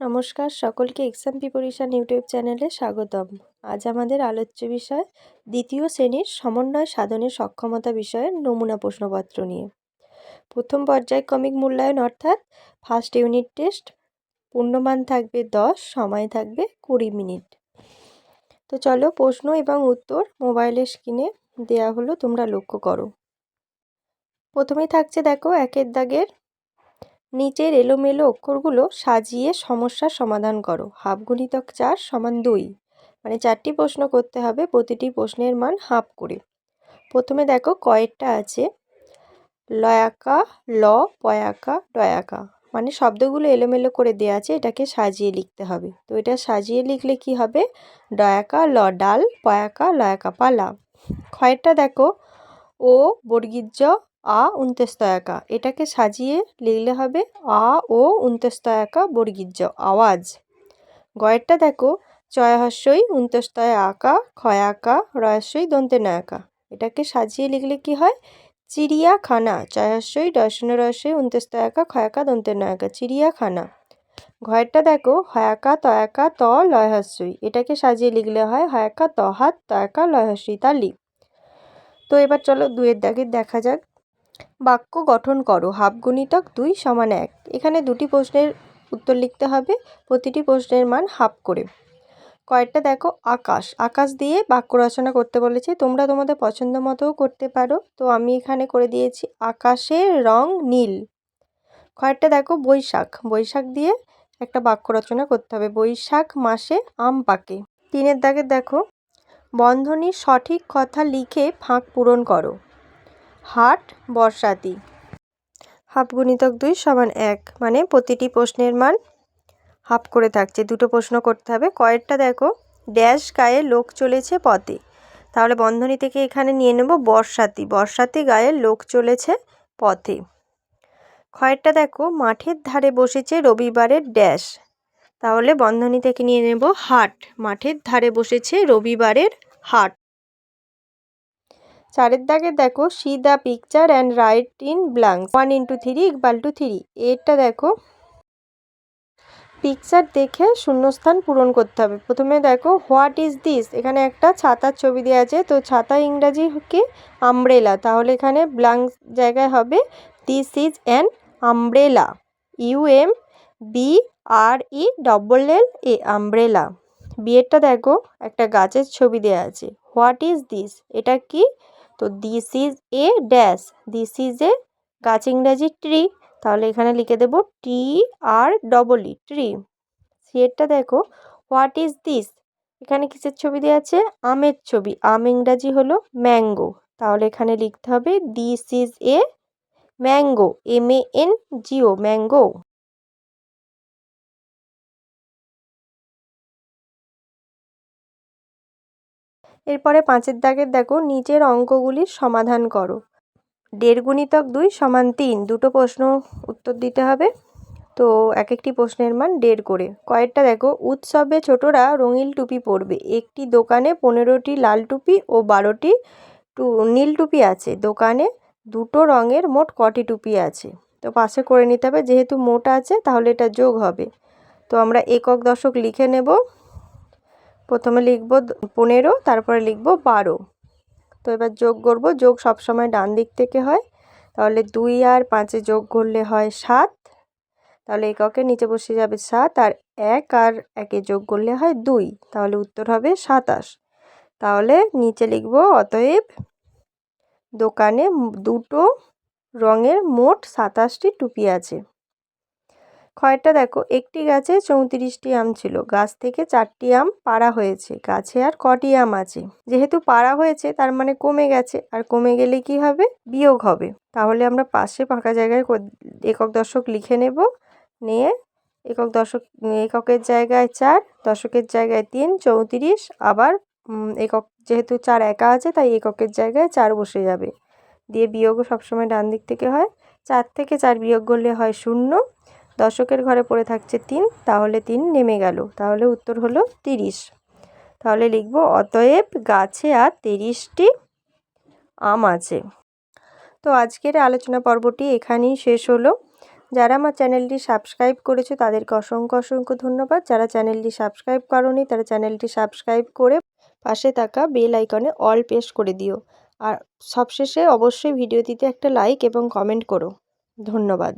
নমস্কার, সকলকে exam preparation YouTube চ্যানেলে স্বাগতম। আজ আমাদের আলোচ্য বিষয় দ্বিতীয় শ্রেণির সমন্বয় সাধনের সক্ষমতা বিষয়ের নমুনা প্রশ্নপত্র নিয়ে। প্রথম পর্যায়ক্রমিক মূল্যায়ন অর্থাৎ ফার্স্ট ইউনিট টেস্ট, পূর্ণমান থাকবে দশ, সময় থাকবে কুড়ি মিনিট। তো চলো প্রশ্ন এবং উত্তর মোবাইলের স্ক্রিনে দেয়া হলো, তোমরা লক্ষ্য করো। প্রথমেই থাকছে দেখো একের দাগের নিচের এলোমেলো অক্ষরগুলো সাজিয়ে সমস্যার সমাধান করো। হাফ গুণিতক চার সমান দুই। মানে চারটি প্রশ্ন করতে হবে, প্রতিটি প্রশ্নের মান হাফ করে। প্রথমে দেখো কয়েকটা আছে। লয়াকা, ল, পয়াকা, ডয়াকা। মানে শব্দগুলো এলোমেলো করে দেওয়া আছে, এটাকে সাজিয়ে লিখতে হবে। তো এটা সাজিয়ে লিখলে কি হবে? ডয়াকা, ল, ডাল, পয়াকা, লয়াকা, পালা। ক্ষয়টা দেখো। ও বর্গীর্য আ উনতেস্তয়াকা। এটাকে সাজিয়ে লিখলে হবে আ ও উনতেস্তয়াকা বর্গীর্য আওয়াজ। গয়েরটা দেখো, চয়াহস্যই উনতেস্তয় আঁকা ক্ষয়াকা, রয়াস্যই দন্তে নয়াকা এটাকে সাজিয়ে লিখলে কি হয়? চিড়িয়াখানা। চয়াহস্যই দর্শন রহস্যই উনতেস্তয়াকা, ক্ষয়াকা দন্তে নয়াকা চিড়িয়াখানা। ঘয়েরটা দেখো, হয়াকা, তয়াকা, ত, লয়হস্যই। এটাকে সাজিয়ে লিখলে হয় হয়াকা, তহাত, তয়াকা, লয়হস্যই, তালি। তো এবার চলো দুয়ের দাগে দেখা যাক। বাক্য গঠন করো। হাফ গুণিতক দুই সমান এক। এখানে দুটি প্রশ্নের উত্তর লিখতে হবে। প্রতিটি প্রশ্নের মান হাফ করে। কয়েকটা দেখো, আকাশ। আকাশ দিয়ে বাক্য রচনা করতে বলেছে। তোমরা তোমাদের পছন্দ মতোও করতে পারো। তো আমি এখানে করে দিয়েছি, আকাশের রং নীল। কয়েকটা দেখো, বৈশাখ। বৈশাখ দিয়ে একটা বাক্য রচনা করতে হবে। বৈশাখ মাসে আম পাকে। তিনের দাগে দেখো, বন্ধনীর সঠিক কথা লিখে ফাঁক পূরণ করো। হাট বর্ষাতি হাফ গুণিতক দুই সমান এক মানে প্রতিটি প্রশ্নের মান হাফ করে থাকছে। দুটো প্রশ্ন করতে হবে। কয়েকটা দেখো, ড্যাশ গায়ে লোক চলেছে পথে তাহলে বন্ধনী থেকে এখানে নিয়ে নেব বর্ষাতি বর্ষাতি গায়ে লোক চলেছে পথে কয়েকটা দেখো, মাঠের ধারে বসেছে রবিবারের ড্যাশ। তাহলে বন্ধনী থেকে নিয়ে নেব হাট। মাঠের ধারে বসেছে রবিবারের হাট। চারের দাগে দেখো see the picture and write in blanks one into three Iqbal two three এরটা দেখো পিকচার দেখে শূন্যস্থান পূরণ করতে হবে। প্রথমে দেখো হোয়াট ইজ দিস এখানে একটা ছাতার ছবি দেওয়া আছে, তো ছাতা ইংরাজি কি? আমব্রেলা তাহলে এখানে ব্লাঙ্ক জায়গায় হবে this is an umbrella U M B R E double L A umbrella বিয়েরটা দেখো, একটা গাছের ছবি দেওয়া আছে। হোয়াট ইজ দিস এটা কি? তো this is a dash this is a গাছ ইংরাজি ট্রি তাহলে এখানে লিখে দেব টি আর ডবল ই ট্রি সিয়েরটা দেখো হোয়াট ইজ দিস এখানে কিসের ছবি দেওয়া আছে? আমের ছবি, আম ইংরাজি হলো ম্যাঙ্গো তাহলে এখানে লিখতে হবে this is a mango M A N G O mango এরপরে পাঁচের দাগের দেখো, নিচের অঙ্কগুলির সমাধান করো। দেড় গুণিতক দুই সমান তিন, দুটো প্রশ্ন উত্তর দিতে হবে। তো এক একটি প্রশ্নের মান দেড় করে। কয়েকটা দেখো, উৎসবে ছোটরা রঙিন টুপি পরবে। একটি দোকানে পনেরোটি লাল টুপি ও বারোটি টু, নীল টুপি আছে। দোকানে দুটো রঙের মোট কটি টুপি আছে। তো পাশে করে নিতে হবে, যেহেতু মোট আছে, তাহলে এটা যোগ হবে। তো আমরা একক দশক লিখে নেব। প্রথমে লিখব পনেরো, তারপরে লিখব বারো। তো এবার যোগ করব, যোগ সবসময় ডান দিক থেকে হয়। তাহলে দুই আর পাঁচে যোগ করলে হয় সাত। তাহলে এককের নিচে বসে যাবে সাত আর এক আর একে যোগ করলে হয় দুই। তাহলে উত্তর হবে সাতাশ। তাহলে নিচে লিখব অতএব দোকানে দুটো রঙের মোট সাতাশটি টুপি আছে। খয়টা দেখো, একটি গাছে চৌত্রিশটি আম ছিল। গাছ থেকে চারটি আম পাড়া হয়েছে। গাছে আর কটি আম আছে। যেহেতু পাড়া হয়েছে, তার মানে কমে গেছে। আর কমে গেলে কি হবে? বিয়োগ হবে। তাহলে আমরা পাশে ফাঁকা জায়গায় একক দশক লিখে নেব। নিয়ে একক দশক, এককের জায়গায় চার, দশকের জায়গায় তিন, চৌত্রিশ। আবার একক, যেহেতু চার একা আছে, তাই এককের জায়গায় চার বসে যাবে। দিয়ে বিয়োগও সবসময় ডান দিক থেকে হয়। চার থেকে চার বিয়োগ করলে হয় শূন্য। দশকের ঘরে পড়ে থাকছে তিন, তাহলে তিন নেমে গেল। তাহলে উত্তর হলো তিরিশ। তাহলে লিখব, অতএব গাছে আর তিরিশটি আম আছে। তো আজকের আলোচনা পর্বটি এখানেই শেষ হলো। যারা আমার চ্যানেলটি সাবস্ক্রাইব করেছ, তাদেরকে অসংখ্য অসংখ্য ধন্যবাদ। যারা চ্যানেলটি সাবস্ক্রাইব করনি, তারা চ্যানেলটি সাবস্ক্রাইব করে পাশে থাকা বেল আইকনে অল প্রেস করে দিও। আর সবশেষে অবশ্যই ভিডিওটিতে একটা লাইক এবং কমেন্ট করো। ধন্যবাদ।